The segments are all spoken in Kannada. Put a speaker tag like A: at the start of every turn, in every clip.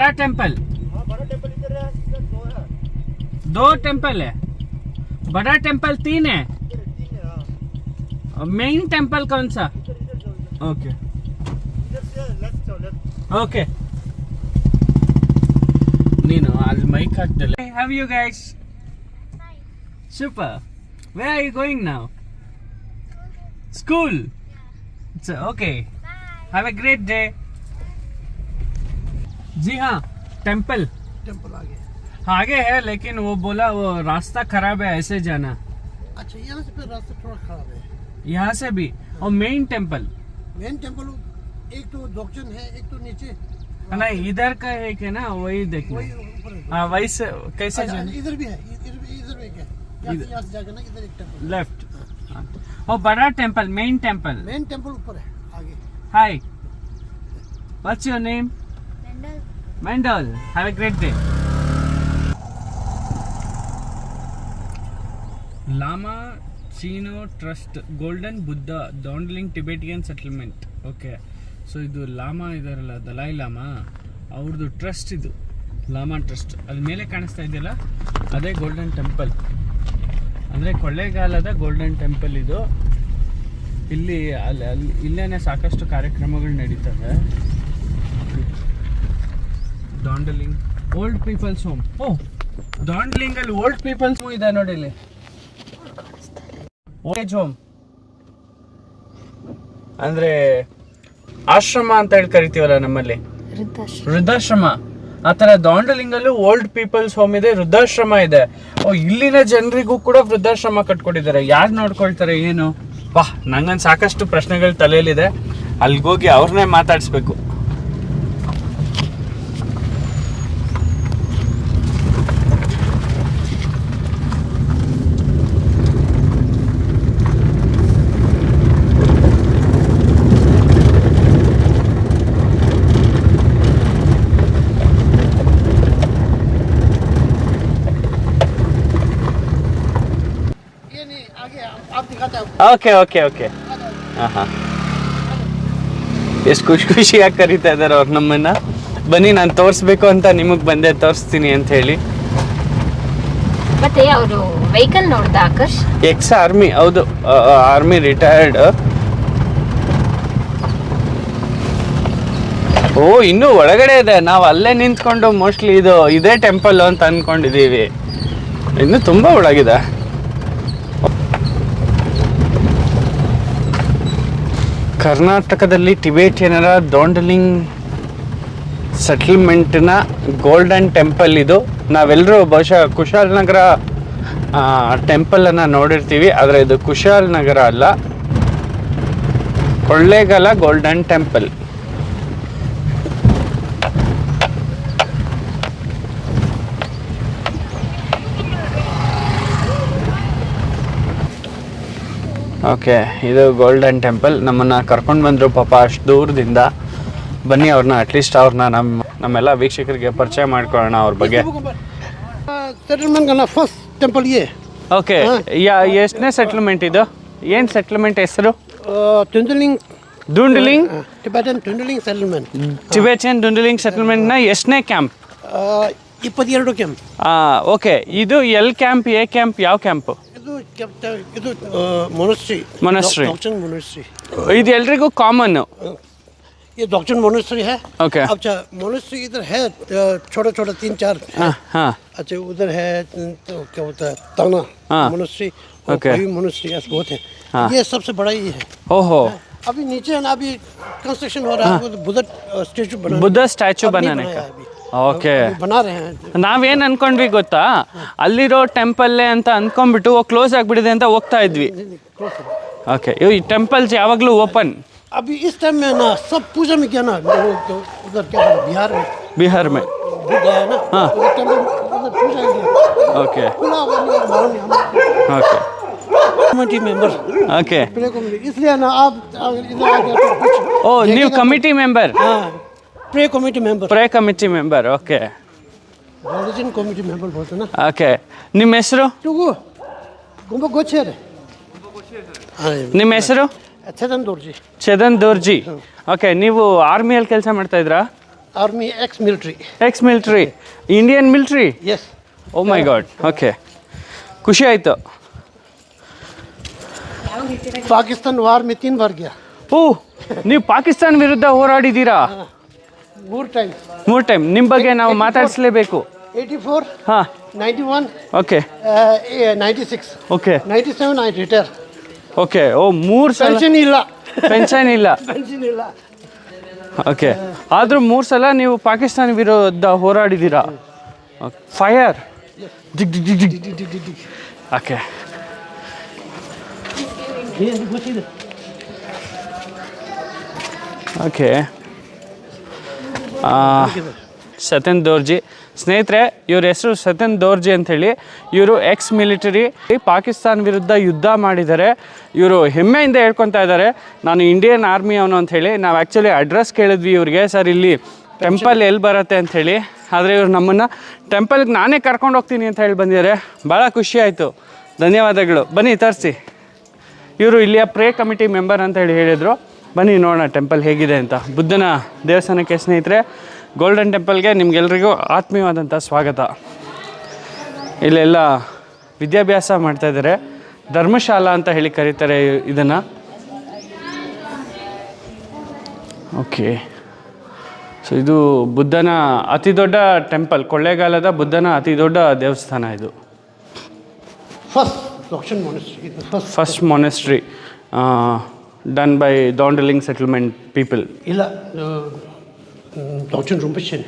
A: क्या टेम्पल
B: हाँ बड़ा टेम्पल इधर है इधर दो है
A: दो टेम्पल है बड़ा टेम्पल तीन है
B: इधर तीन है हाँ
A: मेन टेम्पल कौन सा
B: इधर इधर जाओ इधर
A: ओके
B: इधर से लेफ्ट जाओ लेफ्ट
A: ಓಕೆ ನೀನು ಅಲ್ಲಿ mic ಹಾಕ್ದಲ್ಲ have you guys super where are you going ನಾವ್ school okay have a great day जी हाँ टेंपल
B: टेंपल आ गया
A: आगे है लेकिन वो बोला वो रास्ता खराब है ऐसे जाना।
B: अच्छा यहाँ से रास्ता थोड़ा खराब है।
A: यहाँ से भी हाँ। और मेन टेंपल
B: मेन टेंपल एक तो डॉक्टर है एक तो नीचे।
A: नहीं इधर का एक है ना वही देखना।
B: वही हाँ।
A: वही से कैसे
B: अच्छा,
A: जाना?
B: इधर भी है इधर भी इधर भी एक है। यहाँ से जाकर ना इधर एक टेंपल
A: लेफ़्ट और बड़ा temple main temple
B: main temple ऊपर है आगे।
A: Hi. What's your name? Mendel. Have a great day. Lama ಚೀನೋ trust golden Buddha ಡಾಂಡ್ಲಿಂಗ್ Tibetan settlement okay so ಇದು ಲಾಮಾ ಇದಾರಲ್ಲ ದಲಾಯ್ ಲಾಮಾ ಅವ್ರದ್ದು ಟ್ರಸ್ಟ್ ಇದು ಲಾಮಾ ಟ್ರಸ್ಟ್ ಅದ್ರ ಮೇಲೆ ಕಾಣಿಸ್ತಾ ಇದೆಯಲ್ಲ ಅದೇ ಗೋಲ್ಡನ್ ಟೆಂಪಲ್ ಅಂದರೆ ಕೊಳ್ಳೇಗಾಲದ ಗೋಲ್ಡನ್ ಟೆಂಪಲ್ ಇದು ಇಲ್ಲಿ ಅಲ್ಲಿ ಅಲ್ಲಿ, ಇಲ್ಲೇನೆ ಸಾಕಷ್ಟು ಕಾರ್ಯಕ್ರಮಗಳು ನಡೀತವೆ ಡಾಂಡಲಿಂಗ್ ಓಲ್ಡ್ ಪೀಪಲ್ಸ್ ಹೋಮ್ ಓ ದಾಂಡಲಿಂಗ್ ಅಲ್ಲಿ ಓಲ್ಡ್ ಪೀಪಲ್ಸ್ ಹೋಮ್ ಇದೆ ನೋಡಿ ಇಲ್ಲಿ. ಓಲ್ಡ್ ಹೋಮ್ ಅಂದ್ರೆ ಆಶ್ರಮ ಅಂತ ಹೇಳಿ ಕರಿತೀವಲ್ಲ ನಮ್ಮಲ್ಲಿ? ವೃದ್ಧಾಶ್ರಮ. ಆ ತರ ದಾಂಡಲಿಂಗಲ್ಲೂ ಓಲ್ಡ್ ಪೀಪಲ್ಸ್ ಹೋಮ್ ಇದೆ ವೃದ್ಧಾಶ್ರಮ ಇದೆ. ಓ ಇಲ್ಲಿನ ಜನರಿಗೂ ಕೂಡ ವೃದ್ಧಾಶ್ರಮ ಕಟ್ಕೊಂಡಿದ್ದಾರೆ ಯಾರು ನೋಡ್ಕೊಳ್ತಾರೆ ಏನು? ವಾಹ್ ನಂಗನ್ ಸಾಕಷ್ಟು ಪ್ರಶ್ನೆಗಳು ತಲೆಯಲ್ಲಿದೆ. ಅಲ್ಲಿಗೋಗಿ ಅವ್ರನ್ನೇ ಮಾತಾಡಿಸ್ಬೇಕು. ಓಕೆ ಓಕೆ ಓಕೆ ಹಾಂ ಹಾಂ ಎಷ್ಟು ಖುಷಿ ಖುಷಿಯಾಗಿ ಕರೀತಾ ಇದ್ದಾರೆ ಅವ್ರು ನಮ್ಮನ್ನ. ಬನ್ನಿ ನಾನು ತೋರಿಸ್ಬೇಕು ಅಂತ ನಿಮಗೆ ಬಂದೆ ತೋರಿಸ್ತೀನಿ ಅಂತ ಹೇಳಿ.
C: ಮತ್ತೆ ಅವರು ವೆಹಿಕಲ್ ನೋಡ್ದ ಆಕರ್ಷ್?
A: ಎಕ್ಸ್ ಆರ್ಮಿ ಹೌದು. ಆರ್ಮಿ ರಿಟೈರ್ಡ್ ಓ ಇನ್ನೂ ಒಳಗಡೆ ಇದೆ. ನಾವು ಅಲ್ಲೇ ನಿಂತ್ಕೊಂಡು ಮೋಸ್ಟ್ಲಿ ಇದು ಇದೇ ಟೆಂಪಲ್ ಅಂತ ಅನ್ಕೊಂಡಿದೀವಿ. ಇನ್ನು ತುಂಬಾ ಒಳಗಿದೆ. ಕರ್ನಾಟಕದಲ್ಲಿ ಟಿಬೇಟಿಯನರ ದೋಂಡಲಿಂಗ್ ಸೆಟ್ಲ್ಮೆಂಟ್ನ ಗೋಲ್ಡನ್ ಟೆಂಪಲ್ ಇದು. ನಾವೆಲ್ಲರೂ ಬಹುಶಃ ಕುಶಾಲನಗರ ಟೆಂಪಲನ್ನು ನೋಡಿರ್ತೀವಿ, ಆದರೆ ಇದು ಕುಶಾಲನಗರ ಅಲ್ಲ. Kollegala golden temple. ಓಕೆ ಇದು ಗೋಲ್ಡನ್ ಟೆಂಪಲ್ ನಮ್ಮನ್ನು ಕರ್ಕೊಂಡು ಬಂದರು ಪಾಪ ಅಷ್ಟು ದೂರದಿಂದ. ಬನ್ನಿ ಅವ್ರನ್ನ ಅಟ್ಲೀಸ್ಟ್ ಅವ್ರನ್ನ ನಮ್ಮ ನಮ್ಮೆಲ್ಲ ವೀಕ್ಷಕರಿಗೆ ಪರಿಚಯ ಮಾಡ್ಕೊಳ್ಳೋಣ ಅವ್ರ ಬಗ್ಗೆ. ಓಕೆ ಯಾ ಎಷ್ಟನೇ ಸೆಟ್ಲ್ಮೆಂಟ್ ಇದು? ಏನು ಸೆಟ್ಲ್ಮೆಂಟ್ ಹೆಸರು?
B: Dhondenling Tibetan
A: Dhondenling settlement Tibetan ಎಷ್ಟನೇ ಕ್ಯಾಂಪ್
B: ಇಪ್ಪತ್ತೆರಡು ಕ್ಯಾಂಪ್
A: ಓಕೆ ಇದು ಎಲ್ ಕ್ಯಾಂಪ್ ಎ ಕ್ಯಾಂಪ್ ಯಾವ ಕ್ಯಾಂಪ್
B: ಇದು ಕೆಪ್- ಇದು ಮೊನಸ್ಟ್ರಿ
A: Monastery.
B: डॉक्टर मोनेस्ट्री
A: ಇದು ಎಲ್ರಿಗೂ ಕಾಮನ್ನು
B: ये डॉक्टर मोनेस्ट्री है
A: ಓಕೆ
B: अच्छा मोनेस्ट्री इधर है छोटा छोटा तीन चार
A: ಹಾಂ ಹಾಂ
B: अच्छा उधर है तो क्या होता है ताना
A: हाँ।
B: Monastery
A: Okay.
B: मोनेस्ट्री ऐसे बहुत है
A: हाँ।
B: ये सबसे बड़ा ये है
A: ಓಹೋ
B: अभी नीचे है ना अभी कंस्ट्रक्शन हो रहा है वो तो बुद्ध स्टेचू बना
A: ಬುದ್ಧ ಸ್ಟ್ಯಾಚು बनाने का ಓಕೆ
B: बना रहे हैं
A: ನಾವೇನ್ ಅನ್ಕೊಂಡ್ವಿ ಗೊತ್ತಾ ಅಲ್ಲಿರೋ ಟೆಂಪಲ್ಲೇ ಅಂತ ಅನ್ಕೊಂಡ್ಬಿಟ್ಟು ಕ್ಲೋಸ್ ಆಗ್ಬಿಟ್ಟಿದೆ ಅಂತ ಹೋಗ್ತಾ ಇದ್ವಿ ಓಕೆ ಇವು ಈ ಟೆಂಪಲ್ಸ್ ಯಾವಾಗಲೂ ಓಪನ್
B: अभी इस टाइम में ना सब पूजा में क्या ना वो जो उधर क्या बोलते हैं, बिहार में
A: ಬಿಹಾರ್ ಮೇ
B: बुद्ध है ना
A: हाँ।
B: उधर टेम्पल उधर पूजा है
A: ಓಕೆ
B: खुला हुआ नहीं है, मालूम नहीं हम
A: okay
B: Committee member
A: okay
B: pray committee इसलिए ना आप अगर इधर आ गए तो कुछ
A: ಓ ನೀವು ಕಮಿಟಿ ಮೆಂಬರ್
B: हाँ pray committee member
A: pray committee member okay
B: religion committee member बोलते हैं ना
A: ಓಕೆ ನಿಮ್ಮ ಹೆಸರು
B: टुगु गुम्बो गोचेर हाँ
A: ನಿಮ್ಮ ಹೆಸರು
B: छदन दोर्जी
A: ಚದನ್ ದೋರ್ಜಿ ಓಕೆ ನೀವು ಆರ್ಮಿಯಲ್ಲಿ ಕೆಲಸ ಮಾಡ್ತಾ ಇದ್ರಾ
B: army, ex-military.
A: Ex military Indian military
B: Yes.
A: Oh my god okay ಖುಷಿ ಆಯಿತು
B: ಪಾಕಿಸ್ತಾನ ವಾರ್ ಮಿತಿನ್ ವರ್ಗ
A: ಓ ನೀವು ಪಾಕಿಸ್ತಾನ ವಿರುದ್ಧ ಹೋರಾಡಿದ್ದೀರಾ?
B: ಮೂರು ಟೈಮ್
A: ಮೂರು ಟೈಮ್ ನಿಮ್ಮ ಬಗ್ಗೆ ನಾವು ಮಾತಾಡಿಸ್ಲೇಬೇಕು.
B: ಏಯ್ಟಿ ಫೋರ್
A: ಹಾಂ.
B: Ninety one
A: okay
B: ninety six
A: okay
B: ninety seven I retire
A: okay oh ಮೂರು
B: ಪೆನ್ಷನ್ ಇಲ್ಲ.
A: ಪೆನ್ಷನ್ ಇಲ್ಲ.
B: ಪೆನ್ಷನ್ ಇಲ್ಲ.
A: ಓಕೆ ಆದರೂ ಮೂರು ಸಲ ನೀವು ಪಾಕಿಸ್ತಾನ ವಿರುದ್ಧ ಹೋರಾಡಿದ್ದೀರಾ? ಫೈರ್ ಜಿಗ್ ಜಿಗ್ ಜಿಗ್ ಜಿಗ್.
B: ಜಿಗ್
A: ಓಕೆ ಸತನ್ ದೋರ್ಜಿ. ಸ್ನೇಹಿತರೆ, ಇವ್ರ ಹೆಸರು ಸತ್ಯನ್ ದೋರ್ಜಿ ಅಂಥೇಳಿ ಇವರು ಎಕ್ಸ್ ಮಿಲಿಟರಿ ಪಾಕಿಸ್ತಾನ ವಿರುದ್ಧ ಯುದ್ಧ ಮಾಡಿದ್ದಾರೆ. ಇವರು ಹೆಮ್ಮೆಯಿಂದ ಹೇಳ್ಕೊತಾ ಇದ್ದಾರೆ. ನಾನು ಇಂಡಿಯನ್ ಆರ್ಮಿ ಅವನು ಅಂಥೇಳಿ ನಾವು ಆ್ಯಕ್ಚುಲಿ ಅಡ್ರೆಸ್ ಕೇಳಿದ್ವಿ ಇವ್ರಿಗೆ. ಸರ್ ಇಲ್ಲಿ ಟೆಂಪಲ್ ಎಲ್ಲಿ ಬರುತ್ತೆ ಅಂಥೇಳಿ ಆದರೆ ಇವರು ನಮ್ಮನ್ನು ಟೆಂಪಲ್ಗೆ ನಾನೇ ಕರ್ಕೊಂಡು ಹೋಗ್ತೀನಿ ಅಂತ ಹೇಳಿ ಬಂದಿದ್ದಾರೆ. ಭಾಳ ಖುಷಿ ಆಯಿತು. ಧನ್ಯವಾದಗಳು. ಬನ್ನಿ, ತರಿಸಿ. ಇವರು ಇಲ್ಲಿಯ ಪ್ರೇ ಕಮಿಟಿ ಮೆಂಬರ್ ಅಂತ ಹೇಳಿ ಹೇಳಿದರು. ಬನ್ನಿ ನೋಡೋಣ ಟೆಂಪಲ್ ಹೇಗಿದೆ ಅಂತ. ಬುದ್ಧನ ದೇವಸ್ಥಾನಕ್ಕೆ ಸ್ನೇಹಿತರೆ ಗೋಲ್ಡನ್ ಟೆಂಪಲ್ಗೆ ನಿಮಗೆಲ್ರಿಗೂ ಆತ್ಮೀಯವಾದಂಥ ಸ್ವಾಗತ. ಇಲ್ಲೆಲ್ಲ ವಿದ್ಯಾಭ್ಯಾಸ ಮಾಡ್ತಾಯಿದ್ದಾರೆ ಧರ್ಮಶಾಲಾ ಅಂತ ಹೇಳಿ ಕರೀತಾರೆ ಇದನ್ನು. ಓಕೆ. ಸೊ ಇದು ಬುದ್ಧನ ಅತಿ ದೊಡ್ಡ ಟೆಂಪಲ್ ಕೊಳ್ಳೇಗಾಲದ ಬುದ್ಧನ ಅತಿ ದೊಡ್ಡ ದೇವಸ್ಥಾನ ಇದು.
B: First monastery first
A: first monastery done by Dhondenling settlement people
B: ಇಲ್ಲ ದಕ್ಷಿಣ ರುಂಪೇಶನ್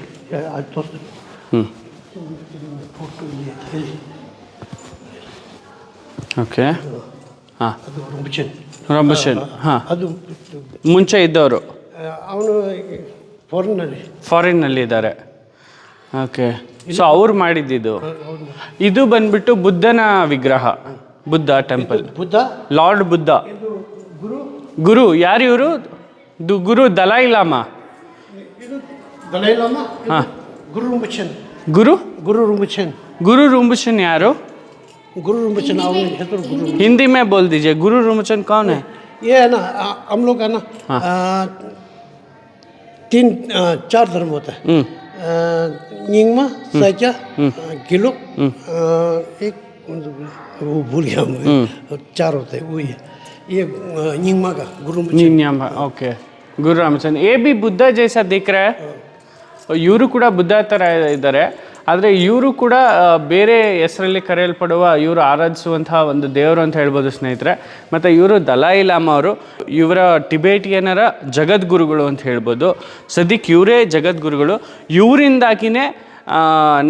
B: ಅದು ತೋರಿಸ್ತೀನಿ
A: ಹ್ಞೂ
B: ಫೋಟೋ ಇಲ್ಲಿ ಇಲ್ಲಿ.
A: ಓಕೆ ಹಾಂ
B: ಅದು
A: ರಂಬಶನ್ ಹಾಂ
B: ಅದು
A: ಮುಂಚೆ ಇದ್ದವರು?
B: ಅವನು ಫಾರಿನ್ನಲ್ಲಿ
A: ಫಾರಿನ್ನಲ್ಲಿ ಇದ್ದಾರೆ. ಓಕೆ ಸೊ ಅವ್ರು ಮಾಡಿದ್ದಿದ್ದು ಇದು ಬಂದ್ಬಿಟ್ಟು ಬುದ್ಧನ ವಿಗ್ರಹ. ಬುದ್ಧ ಟೆಂಪಲ್
B: ಬುದ್ಧ
A: ಲಾರ್ಡ್ ಬುದ್ಧ
B: ಗುರು
A: ಗುರು ಯಾರು ಇವರು ಗುರು ದಲೈ ಲಾಮಾ
B: ಇದು ದಲೈ ಲಾಮಾ ಇದು
A: ಹಾಂ.
B: ಗುರು ರುಂಪೇಶನ್
A: ಗುರು
B: ಗುರು ರುಂಪೇಶನ್
A: ಗುರು ರುಂಬುಚನ್ ಯಾರು
B: गुरु रुमचन ಅವನ ಹೆಸರು ಗುರು
A: हिंदी में बोल दीजिए गुरु रुमचन कौन है
B: ये है ना आ- हम लोग का ना आ, तीन आ, चार धर्म होता है
A: हम्म
B: आ, निंगमा सैचा गिलो आ, एक वो भूल गया हूँ चार होते हैं वही है ये निंगमा का गुरु
A: निंगमा ओके ಗುರು ರಾಮಚಂದ್ರ ಎ ಬಿ ಬುದ್ಧ ಜೈಸ ದಿಕ್ರೆ ಇವರು ಕೂಡ ಬುದ್ಧ ಥರ ಇದ್ದಾರೆ. ಆದರೆ ಇವರು ಕೂಡ ಬೇರೆ ಹೆಸರಲ್ಲಿ ಕರೆಯಲ್ಪಡುವ, ಇವರು ಆರಾಧಿಸುವಂತಹ ಒಂದು ದೇವರು ಅಂತ ಹೇಳ್ಬೋದು ಸ್ನೇಹಿತರೆ. ಮತ್ತು ಇವರು ದಲಾಯಿ ಲಾಮ ಅವರು. ಇವರ ಟಿಬೇಟಿಯನರ ಜಗದ್ಗುರುಗಳು ಅಂತ ಹೇಳ್ಬೋದು. ಸದ್ಯಕ್ಕೆ ಇವರೇ ಜಗದ್ಗುರುಗಳು. ಇವರಿಂದಾಗಿನೇ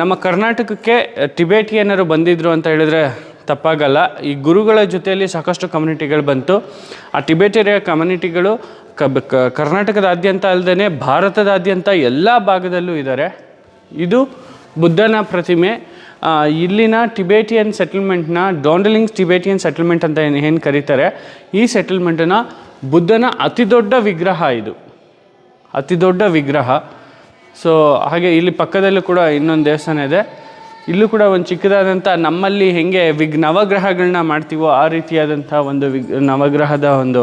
A: ನಮ್ಮ ಕರ್ನಾಟಕಕ್ಕೆ ಟಿಬೇಟಿಯನ್ನರು ಬಂದಿದ್ದರು ಅಂತ ಹೇಳಿದ್ರೆ ತಪ್ಪಾಗಲ್ಲ. ಈ ಗುರುಗಳ ಜೊತೆಯಲ್ಲಿ ಸಾಕಷ್ಟು ಕಮ್ಯುನಿಟಿಗಳು ಬಂತು. ಆ ಟಿಬೇಟಿಯರ ಕಮ್ಯುನಿಟಿಗಳು ಕರ್ನಾಟಕದಾದ್ಯಂತ ಅಲ್ಲದೇ ಭಾರತದಾದ್ಯಂತ ಎಲ್ಲ ಭಾಗದಲ್ಲೂ ಇದ್ದಾರೆ ಇದು ಬುದ್ಧನ ಪ್ರತಿಮೆ. ಇಲ್ಲಿನ ಟಿಬೇಟಿಯನ್ ಸೆಟಲ್ಮೆಂಟ್ನ ಡೋಂಡಲಿಂಗ್ಸ್ ಟಿಬೇಟಿಯನ್ ಸೆಟಲ್ಮೆಂಟ್ ಅಂತ ಏನು ಏನು ಕರೀತಾರೆ, ಈ ಸೆಟಲ್ಮೆಂಟನ್ನು ಬುದ್ಧನ ಅತಿ ದೊಡ್ಡ ವಿಗ್ರಹ ಇದು. ಅತಿ ದೊಡ್ಡ ವಿಗ್ರಹ. ಸೊ ಹಾಗೆ ಇಲ್ಲಿ ಪಕ್ಕದಲ್ಲೂ ಕೂಡ ಇನ್ನೊಂದು ದೇವಸ್ಥಾನ ಇದೆ. ಇಲ್ಲೂ ಕೂಡ ಒಂದು ಚಿಕ್ಕದಾದಂಥ ನಮ್ಮಲ್ಲಿ ಹೆಂಗೆ ವಿಗ್ ನವಗ್ರಹಗಳನ್ನ ಮಾಡ್ತೀವೋ ಆ ರೀತಿಯಾದಂಥ ಒಂದು ವಿಗ್ ನವಗ್ರಹದ ಒಂದು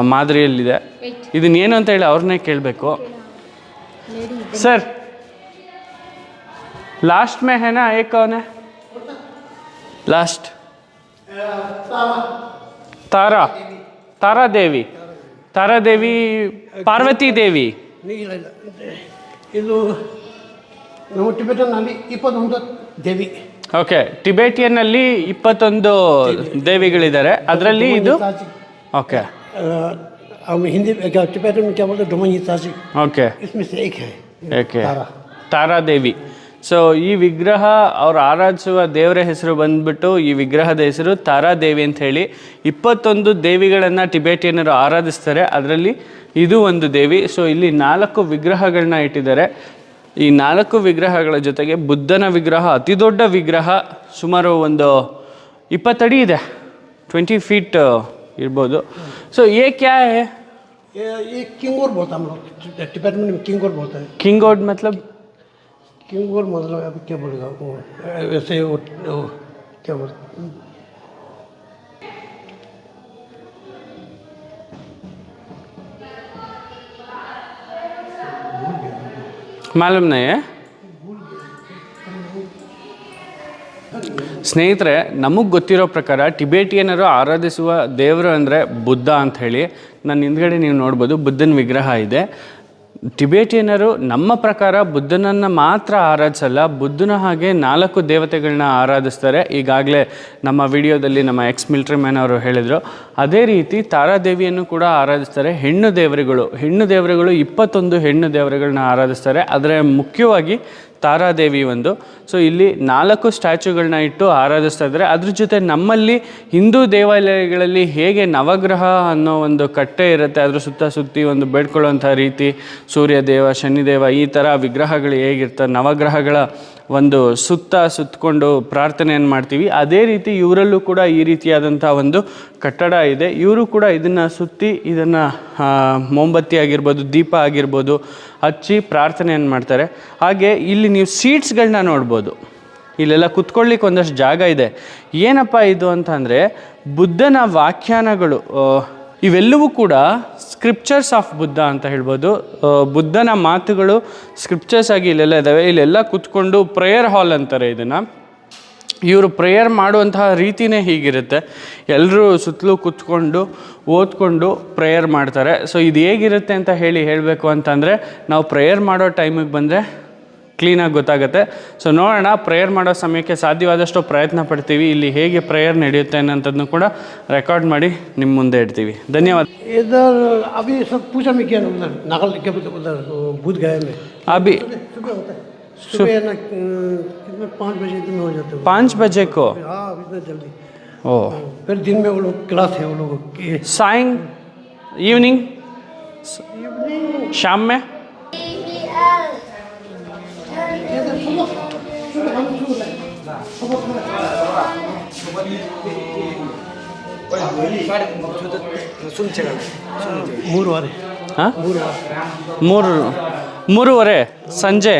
A: ಮಾದರಿಯಲ್ಲಿದೆ. ಇದನ್ನೇನು ಅಂತ ಹೇಳಿ ಅವ್ರನ್ನೇ ಕೇಳಬೇಕು. ಸರ್ ಲಾಸ್ಟ್ ಮೇ ಹೆನ ಲಾಸ್ಟ್ ತಾರಾ. ತಾರಾದೇವಿ. ತಾರಾದೇವಿ ಪಾರ್ವತಿ ದೇವಿ देवी तारा देवी पार्वती देवी
B: ಇಲ್ಲ ಇಲ್ಲ ಇದು ನಮ್ಮ ಟಿಬೆಟನ್ನಲ್ಲಿ ಇಪ್ಪತ್ತೊಂದು ದೇವಿ
A: ಓಕೆ ಟಿಬೇಟಿಯನ್ನಲ್ಲಿ ಇಪ್ಪತ್ತೊಂದು ದೇವಿಗಳಿದ್ದಾರೆ ಅದರಲ್ಲಿ ಇದು ಓಕೆ
B: आ, हम हिंदी क्या टिबेटन में क्या बोलते हैं डोमनी ताजी
A: ಓಕೆ
B: इसमें से एक है
A: ಓಕೆ
B: ತಾರಾ.
A: ತಾರಾದೇವಿ ಸೊ ಈ ವಿಗ್ರಹ ಅವ್ರು ಆರಾಧಿಸುವ ದೇವರ ಹೆಸರು ಬಂದ್ಬಿಟ್ಟು ಈ ವಿಗ್ರಹದ ಹೆಸರು ತಾರಾದೇವಿ ಅಂತ ಹೇಳಿ. ಇಪ್ಪತ್ತೊಂದು ದೇವಿಗಳನ್ನು ಟಿಬೇಟಿಯನ್ನರು ಆರಾಧಿಸ್ತಾರೆ. ಅದರಲ್ಲಿ ಇದು ಒಂದು ದೇವಿ. ಸೊ ಇಲ್ಲಿ ನಾಲ್ಕು ವಿಗ್ರಹಗಳನ್ನ ಇಟ್ಟಿದ್ದಾರೆ. ಈ ನಾಲ್ಕು ವಿಗ್ರಹಗಳ ಜೊತೆಗೆ ಬುದ್ಧನ ವಿಗ್ರಹ ಅತಿ ದೊಡ್ಡ ವಿಗ್ರಹ ಸುಮಾರು ಒಂದು ಇಪ್ಪತ್ತಡಿ ಇದೆ. ಟ್ವೆಂಟಿ ಫೀಟ್ ಇರ್ಬೋದು. ಸೊ
B: ಏಕೆ ಕಿಂಗೋಡ್ ಬೋಲ್ತಾ ಟಿಬೇಟ್ ಕಿಂಗೋಡ್ ಬೋಲ್ತಾ ಕಿಂಗೋಡ್ ಮತ್ಲಬ್? ಕಿಂಗೋರ್ ಮೊದಲು
A: ಕೆಂಬರ್ಗ ಎಸ್ ಐ ಸ್ನೇಹಿತರೆ ನಮಗೆ ಗೊತ್ತಿರೋ ಪ್ರಕಾರ ಟಿಬೇಟಿಯನರು ಆರಾಧಿಸುವ ದೇವರು ಅಂದರೆ ಬುದ್ಧ ಅಂಥೇಳಿ ನನ್ನ ಹಿಂದ್ಗಡೆ ನೀವು ನೋಡ್ಬೋದು, ಬುದ್ಧನ ವಿಗ್ರಹ ಇದೆ. ಟಿಬೇಟಿಯನರು ನಮ್ಮ ಪ್ರಕಾರ ಬುದ್ಧನನ್ನು ಮಾತ್ರ ಆರಾಧಿಸಲ್ಲ, ಬುದ್ಧನ ಹಾಗೆ ನಾಲ್ಕು ದೇವತೆಗಳನ್ನ ಆರಾಧಿಸ್ತಾರೆ. ಈಗಾಗಲೇ ನಮ್ಮ ವಿಡಿಯೋದಲ್ಲಿ ನಮ್ಮ ಎಕ್ಸ್ ಮಿಲ್ಟ್ರಿ ಮ್ಯಾನ್ ಅವರು ಹೇಳಿದರು, ಅದೇ ರೀತಿ ತಾರಾದೇವಿಯನ್ನು ಕೂಡ ಆರಾಧಿಸ್ತಾರೆ ಹೆಣ್ಣು ದೇವರುಗಳು. ಹೆಣ್ಣು ದೇವರುಗಳು ಇಪ್ಪತ್ತೊಂದು ಹೆಣ್ಣು ದೇವರುಗಳನ್ನ ಆರಾಧಿಸ್ತಾರೆ. ಆದರೆ ಮುಖ್ಯವಾಗಿ ತಾರಾದೇವಿ ಒಂದು. ಸೊ ಇಲ್ಲಿ ನಾಲ್ಕು ಸ್ಟ್ಯಾಚ್ಯೂಗಳನ್ನ ಇಟ್ಟು ಆರಾಧಿಸ್ತಾ ಇದ್ದಾರೆ. ಅದ್ರ ಜೊತೆ ನಮ್ಮಲ್ಲಿ ಹಿಂದೂ ದೇವಾಲಯಗಳಲ್ಲಿ ಹೇಗೆ ನವಗ್ರಹ ಅನ್ನೋ ಒಂದು ಕಟ್ಟೆ ಇರುತ್ತೆ, ಅದ್ರ ಸುತ್ತ ಸುತ್ತಿ ಒಂದು ಬೇಡ್ಕೊಳ್ಳುವಂಥ ರೀತಿ, ಸೂರ್ಯದೇವ, ಶನಿದೇವ ಈ ಥರ ವಿಗ್ರಹಗಳು ಹೇಗಿರ್ತವೆ, ನವಗ್ರಹಗಳ ಒಂದು ಸುತ್ತ ಸುತ್ತಕೊಂಡು ಪ್ರಾರ್ಥನೆಯನ್ನು ಮಾಡ್ತೀವಿ. ಅದೇ ರೀತಿ ಇವರಲ್ಲೂ ಕೂಡ ಈ ರೀತಿಯಾದಂಥ ಒಂದು ಕಟ್ಟಡ ಇದೆ. ಇವರು ಕೂಡ ಇದನ್ನು ಸುತ್ತಿ ಇದನ್ನು ಮೊಂಬತ್ತಿ ಆಗಿರ್ಬೋದು, ದೀಪ ಆಗಿರ್ಬೋದು ಹಚ್ಚಿ ಪ್ರಾರ್ಥನೆಯನ್ನು ಮಾಡ್ತಾರೆ. ಹಾಗೆ ಇಲ್ಲಿ ನೀವು ಸೀಟ್ಸ್ಗಳನ್ನ ನೋಡ್ಬೋದು. ಇಲ್ಲೆಲ್ಲ ಕುತ್ಕೊಳ್ಳಿಕ್ಕೆ ಒಂದಷ್ಟು ಜಾಗ ಇದೆ. ಏನಪ್ಪ ಇದು ಅಂತ ಅಂದರೆ ಬುದ್ಧನ ವ್ಯಾಖ್ಯಾನಗಳು ಇವೆಲ್ಲವೂ ಕೂಡ ಸ್ಕ್ರಿಪ್ಚರ್ಸ್ ಆಫ್ ಬುದ್ಧ ಅಂತ ಹೇಳ್ಬೋದು. ಬುದ್ಧನ ಮಾತುಗಳು ಸ್ಕ್ರಿಪ್ಚರ್ಸ್ ಆಗಿ ಇಲ್ಲೆಲ್ಲ ಇದ್ದಾವೆ ಇಲ್ಲೆಲ್ಲ ಕುತ್ಕೊಂಡು ಪ್ರೇಯರ್ ಹಾಲ್ ಅಂತಾರೆ ಇದನ್ನು. ಇವರು ಪ್ರೇಯರ್ ಮಾಡುವಂತಹ ರೀತಿನೇ ಹೀಗಿರುತ್ತೆ. ಎಲ್ಲರೂ ಸುತ್ತಲೂ ಕೂತ್ಕೊಂಡು, ಓದ್ಕೊಂಡು ಪ್ರೇಯರ್ ಮಾಡ್ತಾರೆ. ಸೊ ಇದು ಹೇಗಿರುತ್ತೆ ಅಂತ ಹೇಳಿ ಹೇಳಬೇಕು ಅಂತಂದರೆ, ನಾವು ಪ್ರೇಯರ್ ಮಾಡೋ ಟೈಮಿಗೆ ಬಂದರೆ ಕ್ಲೀನಾಗಿ ಗೊತ್ತಾಗುತ್ತೆ ಸೊ ನೋಡೋಣ ಪ್ರೇಯರ್ ಮಾಡೋ ಸಮಯಕ್ಕೆ ಸಾಧ್ಯವಾದಷ್ಟು ಪ್ರಯತ್ನ ಪಡ್ತೀವಿ ಇಲ್ಲಿ ಹೇಗೆ ಪ್ರೇಯರ್ ನಡೆಯುತ್ತೆ ಅನ್ನೋಂಥದ್ದನ್ನು ಕೂಡ ರೆಕಾರ್ಡ್ ಮಾಡಿ ನಿಮ್ಮ ಮುಂದೆ ಇಡ್ತೀವಿ ಧನ್ಯವಾದ
B: इधर अभी सब पूजा में किया ना उधर नागल के उधर उधर वो बुध गया में
A: अभी
B: सुबह होता है सुबह है ना अम, कितने पाँच बजे दिन में हो जाते हैं
A: पाँच बजे को
B: हाँ इतना जल्दी
A: ओ
B: फिर दिन में वो लोग क्लास है वो लोगों की
A: साइंग इवनिंग शाम में
B: ಮೂರುವರೆ
A: ಹಾಂ ಮೂರು ಮೂರುವರೆ ಸಂಜೆ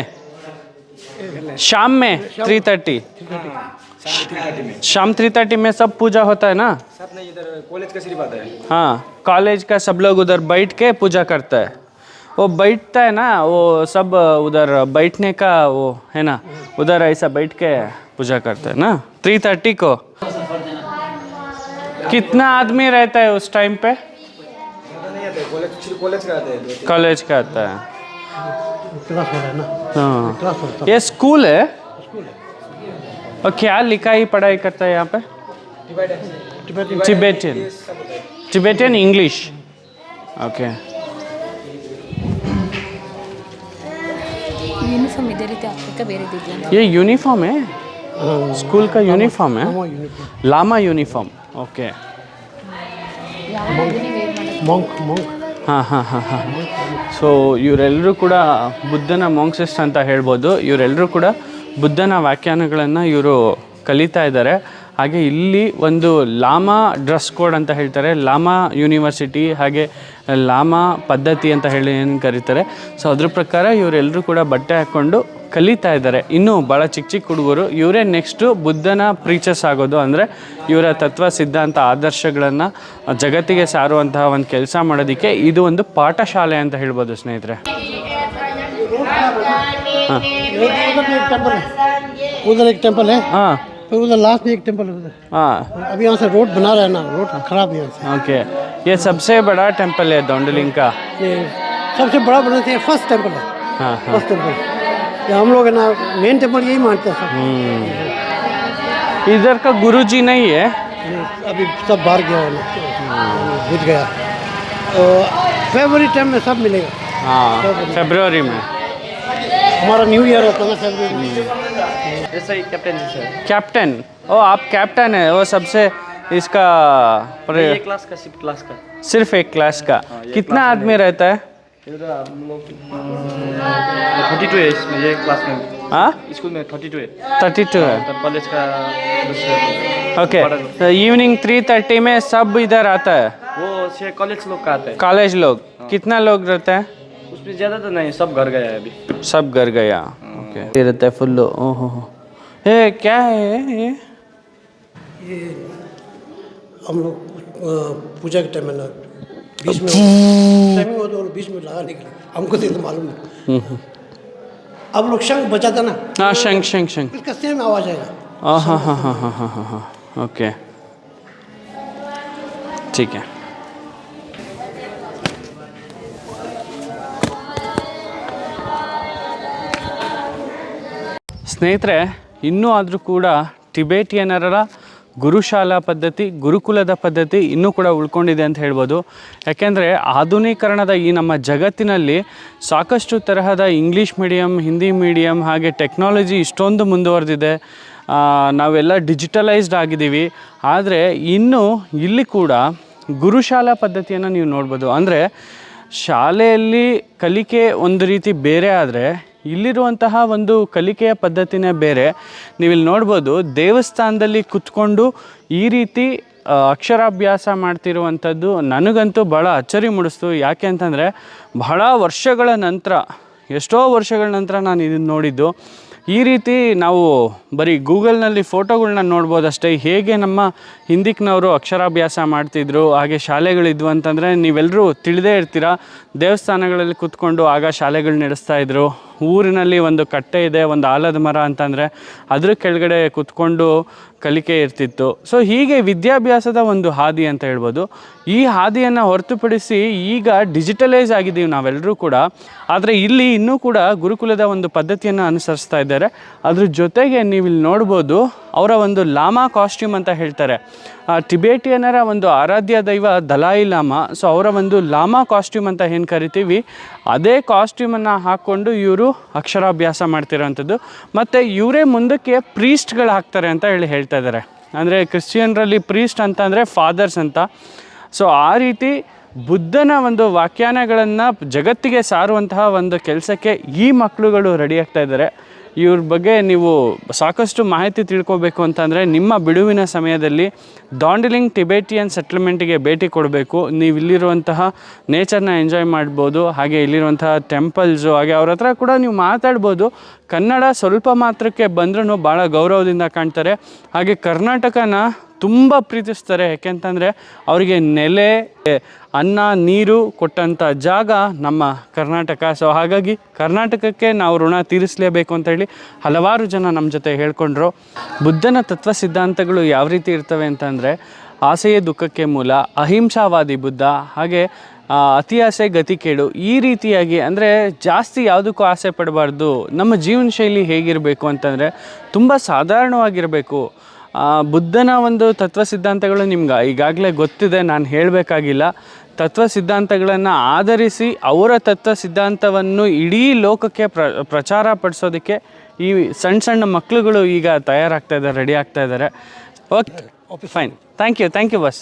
A: शाम में थ्री थर्टी शाम थ्री थर्टी में सब पूजा होता है ना
D: सब नहीं इधर कॉलेज का सिर्फ आता है
A: हाँ कॉलेज का सब लोग उधर बैठ के पूजा करता है वो बैठता है ना वो सब उधर बैठने का वो है ना उधर ऐसा बैठ के पूजा करता है ना थ्री थर्टी को। कितना आदमी रहता है उस टाइम पे?
D: है कॉलेज का आता है।
A: है।
B: हो है
A: हाँ ये स्कूल है? और क्या लिखाई पढ़ाई करता है यहाँ पे? Tibetan Tibetan English okay
C: uniform ಇದೇ ರೀತಿ ಹಾಕ್ಬೇಕಾ ಬೇರೆ ಇದೆಯಾ
A: ये यूनिफॉर्म है
B: हाँ
A: स्कूल का यूनिफॉर्म है
B: वो uniform
A: lama uniform okay
B: monk monk
A: ಹಾಂ ಹಾಂ ಹಾಂ ಹಾಂ ಸೊ ಇವರೆಲ್ಲರೂ ಕೂಡ ಬುದ್ಧನ ಮಾಂಕ್ಸಿಸ್ಟ್ ಅಂತ ಹೇಳ್ಬೋದು ಇವರೆಲ್ಲರೂ ಕೂಡ ಬುದ್ಧನ ವ್ಯಾಖ್ಯಾನಗಳನ್ನು ಇವರು ಕಲಿತಾ ಇದ್ದಾರೆ ಹಾಗೆ ಇಲ್ಲಿ ಒಂದು ಲಾಮಾ ಡ್ರೆಸ್ ಕೋಡ್ ಅಂತ ಹೇಳ್ತಾರೆ ಲಾಮಾ ಯೂನಿವರ್ಸಿಟಿ ಹಾಗೆ ಲಾಮ ಪದ್ಧತಿ ಅಂತ ಹೇಳಿ ಏನು ಕರೀತಾರೆ. ಸೊ ಅದ್ರ ಪ್ರಕಾರ ಇವರೆಲ್ಲರೂ ಕೂಡ ಬಟ್ಟೆ ಹಾಕ್ಕೊಂಡು ಕಲಿತಾ ಇದ್ದಾರೆ. ಇನ್ನೂ ಭಾಳ ಚಿಕ್ಕ ಚಿಕ್ಕ ಹುಡುಗರು ಇವರೇ ನೆಕ್ಸ್ಟು ಬುದ್ಧನ ಪ್ರೀಚರ್ಸ್ ಆಗೋದು ಅಂದರೆ ಇವರ ತತ್ವ ಸಿದ್ಧಾಂತ ಆದರ್ಶಗಳನ್ನು ಜಗತ್ತಿಗೆ ಸಾರುವಂತಹ ಒಂದು ಕೆಲಸ ಮಾಡೋದಕ್ಕೆ ಇದು ಒಂದು ಪಾಠಶಾಲೆ ಅಂತ ಹೇಳ್ಬೋದು ಸ್ನೇಹಿತರೆ.
B: ಹಾಂ. ಟೆಂಪಲ್
A: ಹಾಂ.
B: फिर उधर लास्ट में एक टेंपल है उधर।
A: ಹಾಂ
B: अभी यहाँ से रोड बना रहा है ना रोड खराब है यहाँ से।
A: ओके ये सबसे बड़ा टेंपल है दौंडलिंग का।
B: ये सबसे बड़ा बना थे फ़र्स्ट टेंपल है।
A: हाँ हाँ।
B: फ़र्स्ट टेंपल ये हम लोग है ना मेन टेंपल यही मानते हैं सब।
A: इधर का गुरुजी नहीं है।
B: अभी सब बाहर गया है बुझ गया। तो फेबररी टाइम में सब मिलेगा।
A: हाँ फेब्रुवरी में।
B: हमारा न्यू ईयर होता है फेबररी में
D: ऐसा ही कैप्टन जी सर।
A: कैप्टन ओ आप कैप्टन है। वो सबसे इसका
D: ये
A: पर-
D: क्लास का सिर्फ़ क्लास का।
A: सिर्फ़ एक क्लास का। कितना आदमी रहता है?
D: इधर हम लोग थर्टी टू है इसमें ये क्लास में।
A: हाँ?
D: स्कूल में थर्टी टू है।
A: थर्टी टू है।
D: कॉलेज का
A: ओके तो इवनिंग थ्री थर्टी में सब इधर आता है?
D: वो कॉलेज लोग का आता है।
A: कॉलेज लोग। कितना लोग रहते हैं?
D: उसमें ज़्यादा तो नहीं सब घर गया अभी।
A: सब घर गया? ओके। रहता है ओहो क्या है ये?
B: ये? हम लोग पूजा के टाइम में ना बीच में टाइमिंग तो और बीच में लगा निकले। हमको तो, तो मालूम नहीं हम्म, हम्म। अब लोग शंख बजाता ना
A: हाँ शंख शंख शंख।
B: इसका सेम आवाज़ आएगा।
A: हाँ हाँ हाँ हाँ हाँ हाँ। ओके। ठीक है। ಸ್ನೇಹಿತರೆ, ಇನ್ನೂ ಆದರೂ ಕೂಡ ಟಿಬೇಟಿಯನರ ಗುರುಶಾಲಾ ಪದ್ಧತಿ, ಗುರುಕುಲದ ಪದ್ಧತಿ ಇನ್ನೂ ಕೂಡ ಉಳ್ಕೊಂಡಿದೆ ಅಂತ ಹೇಳ್ಬೋದು. ಯಾಕೆಂದರೆ ಆಧುನೀಕರಣದ ಈ ನಮ್ಮ ಜಗತ್ತಿನಲ್ಲಿ ಸಾಕಷ್ಟು ತರಹದ ಇಂಗ್ಲೀಷ್ ಮೀಡಿಯಮ್ ಹಿಂದಿ ಮೀಡಿಯಮ್ ಹಾಗೆ ಟೆಕ್ನಾಲಜಿ ಇಷ್ಟೊಂದು ಮುಂದುವರೆದಿದೆ. ನಾವೆಲ್ಲ ಡಿಜಿಟಲೈಸ್ಡ್ ಆಗಿದ್ದೀವಿ. ಆದರೆ ಇನ್ನೂ ಇಲ್ಲಿ ಕೂಡ ಗುರುಶಾಲಾ ಪದ್ಧತಿಯನ್ನು ನೀವು ನೋಡ್ಬೋದು. ಅಂದರೆ ಶಾಲೆಯಲ್ಲಿ ಕಲಿಕೆ ಒಂದು ರೀತಿ ಬೇರೆ ಆದರೆ ಇಲ್ಲಿರುವಂತಹ ಒಂದು ಕಲಿಕೆಯ ಪದ್ಧತಿನೇ ಬೇರೆ. ನೀವಿಲ್ಲಿ ನೋಡ್ಬೋದು ದೇವಸ್ಥಾನದಲ್ಲಿ ಕುತ್ಕೊಂಡು ಈ ರೀತಿ ಅಕ್ಷರಾಭ್ಯಾಸ ಮಾಡ್ತಿರುವಂಥದ್ದು ನನಗಂತೂ ಭಾಳ ಅಚ್ಚರಿ ಮೂಡಿಸ್ತು. ಯಾಕೆ ಅಂತಂದರೆ ಬಹಳ ವರ್ಷಗಳ ನಂತರ, ಎಷ್ಟೋ ವರ್ಷಗಳ ನಂತರ ನಾನು ಇದನ್ನು ನೋಡಿದ್ದು. ಈ ರೀತಿ ನಾವು ಬರೀ ಗೂಗಲ್ನಲ್ಲಿ ಫೋಟೋಗಳನ್ನ ನೋಡ್ಬೋದಷ್ಟೇ. ಹೇಗೆ ನಮ್ಮ ಹಿಂದಿಕ್ನವರು ಅಕ್ಷರಾಭ್ಯಾಸ ಮಾಡ್ತಿದ್ರು, ಹಾಗೆ ಶಾಲೆಗಳಿದ್ವು ಅಂತಂದರೆ ನೀವೆಲ್ಲರೂ ತಿಳಿದೇ ಇರ್ತೀರ? ದೇವಸ್ಥಾನಗಳಲ್ಲಿ ಕೂತ್ಕೊಂಡು ಆಗ ಶಾಲೆಗಳು ನಡೆಸ್ತಾ ಇದ್ರು. ಊರಿನಲ್ಲಿ ಒಂದು ಕಟ್ಟೆ ಇದೆ, ಒಂದು ಆಲದ ಮರ ಅಂತಂದರೆ ಅದ್ರ ಕೆಳಗಡೆ ಕೂತ್ಕೊಂಡು ಕಲಿಕೆ ಇರ್ತಿತ್ತು. ಸೊ ಹೀಗೆ ವಿದ್ಯಾಭ್ಯಾಸದ ಒಂದು ಹಾದಿ ಅಂತ ಹೇಳ್ಬೋದು. ಈ ಹಾದಿಯನ್ನು ಹೊರತುಪಡಿಸಿ ಈಗ ಡಿಜಿಟಲೈಸ್ ಆಗಿದ್ದೀವಿ ನಾವೆಲ್ಲರೂ ಕೂಡ. ಆದರೆ ಇಲ್ಲಿ ಇನ್ನೂ ಕೂಡ ಗುರುಕುಲದ ಒಂದು ಪದ್ಧತಿಯನ್ನು ಅನುಸರಿಸ್ತಾ ಇದ್ದಾರೆ. ಅದ್ರ ಜೊತೆಗೆ ನೀವು ಇಲ್ಲಿ ನೋಡ್ಬೋದು, ಅವರ ಒಂದು ಲಾಮಾ ಕಾಸ್ಟ್ಯೂಮ್ ಅಂತ ಹೇಳ್ತಾರೆ. ಟಿಬೇಟಿಯನರ ಒಂದು ಆರಾಧ್ಯ ದೈವ ದಲಾಯಿ ಲಾಮಾ, ಸೊ ಅವರ ಒಂದು ಲಾಮಾ ಕಾಸ್ಟ್ಯೂಮ್ ಅಂತ ಏನು ಕರಿತೀವಿ, ಅದೇ ಕಾಸ್ಟ್ಯೂಮನ್ನು ಹಾಕ್ಕೊಂಡು ಇವರು ಅಕ್ಷರಾಭ್ಯಾಸ ಮಾಡ್ತಿರೋವಂಥದ್ದು ಮತ್ತು ಇವರೇ ಮುಂದಕ್ಕೆ ಪ್ರೀಸ್ಟ್ಗಳು ಹಾಕ್ತಾರೆ ಅಂತ ಹೇಳಿ ಹೇಳ್ತಾ ಇದ್ದಾರೆ ಅಂದರೆ ಕ್ರಿಶ್ಚಿಯನ್ರಲ್ಲಿ ಪ್ರೀಸ್ಟ್ ಅಂತ ಅಂದರೆ ಫಾದರ್ಸ್ ಅಂತ. ಸೊ ಆ ರೀತಿ ಬುದ್ಧನ ಒಂದು ವ್ಯಾಖ್ಯಾನಗಳನ್ನು ಜಗತ್ತಿಗೆ ಸಾರುವಂತಹ ಒಂದು ಕೆಲಸಕ್ಕೆ ಈ ಮಕ್ಕಳುಗಳು ರೆಡಿ ಆಗ್ತಾ ಇದ್ದಾರೆ ಇವ್ರ ಬಗ್ಗೆ ನೀವು ಸಾಕಷ್ಟು ಮಾಹಿತಿ ತಿಳ್ಕೊಬೇಕು ಅಂತಂದರೆ ನಿಮ್ಮ ಬಿಡುವಿನ ಸಮಯದಲ್ಲಿ ದಾಂಡಿಲಿಂಗ್ ಟಿಬೇಟಿಯನ್ ಸೆಟ್ಲ್ಮೆಂಟಿಗೆ ಭೇಟಿ ಕೊಡಬೇಕು. ನೀವು ಇಲ್ಲಿರುವಂತಹ ನೇಚರ್ನ ಎಂಜಾಯ್ ಮಾಡ್ಬೋದು, ಹಾಗೆ ಇಲ್ಲಿರುವಂತಹ ಟೆಂಪಲ್ಸು ಹಾಗೆ ಅವ್ರ ಹತ್ರ ಕೂಡ ನೀವು ಮಾತಾಡ್ಬೋದು. ಕನ್ನಡ ಸ್ವಲ್ಪ ಮಾತ್ರಕ್ಕೆ ಬಂದ್ರೂ ಭಾಳ ಗೌರವದಿಂದ ಕಾಣ್ತಾರೆ. ಹಾಗೆ ಕರ್ನಾಟಕನ ತುಂಬ ಪ್ರೀತಿಸ್ತಾರೆ. ಯಾಕೆಂತಂದರೆ ಅವರಿಗೆ ನೆಲೆ, ಅನ್ನ, ನೀರು ಕೊಟ್ಟಂಥ ಜಾಗ ನಮ್ಮ ಕರ್ನಾಟಕ. ಸೊ ಹಾಗಾಗಿ ಕರ್ನಾಟಕಕ್ಕೆ ನಾವು ಋಣ ತೀರಿಸಲೇಬೇಕು ಅಂತ ಹೇಳಿ ಹಲವಾರು ಜನ ನಮ್ಮ ಜೊತೆ ಹೇಳ್ಕೊಂಡ್ರು. ಬುದ್ಧನ ತತ್ವ ಸಿದ್ಧಾಂತಗಳು ಯಾವ ರೀತಿ ಇರ್ತವೆ ಅಂತಂದರೆ ಆಸೆಯೇ ದುಃಖಕ್ಕೆ ಮೂಲ, ಅಹಿಂಸಾವಾದಿ ಬುದ್ಧ, ಹಾಗೆ ಅತಿ ಆಸೆ ಗತಿ ಕೇಡು ಈ ರೀತಿಯಾಗಿ ಅಂದರೆ ಜಾಸ್ತಿ ಯಾವುದಕ್ಕೂ ಆಸೆ ಪಡಬಾರ್ದು. ನಮ್ಮ ಜೀವನ ಶೈಲಿ ಹೇಗಿರಬೇಕು ಅಂತಂದರೆ ತುಂಬ ಸಾಧಾರಣವಾಗಿರಬೇಕು. ಬುದ್ಧನ ಒಂದು ತತ್ವ ಸಿದ್ಧಾಂತಗಳು ನಿಮ್ಗೆ ಈಗಾಗಲೇ ಗೊತ್ತಿದೆ, ನಾನು ಹೇಳಬೇಕಾಗಿಲ್ಲ. ತತ್ವ ಸಿದ್ಧಾಂತಗಳನ್ನು ಆಧರಿಸಿ ಅವರ ತತ್ವ ಸಿದ್ಧಾಂತವನ್ನು ಇಡೀ ಲೋಕಕ್ಕೆ ಪ್ರ, ಪ್ರಚಾರ ಪಡಿಸೋದಕ್ಕೆ ಈ ಸಣ್ಣ ಸಣ್ಣ ಮಕ್ಕಳುಗಳು ಈಗ ತಯಾರಾಗ್ತಾ ಇದ್ದಾರೆ ರೆಡಿ ಆಗ್ತಾ ಇದ್ದಾರೆ okay fine thank you thank you bus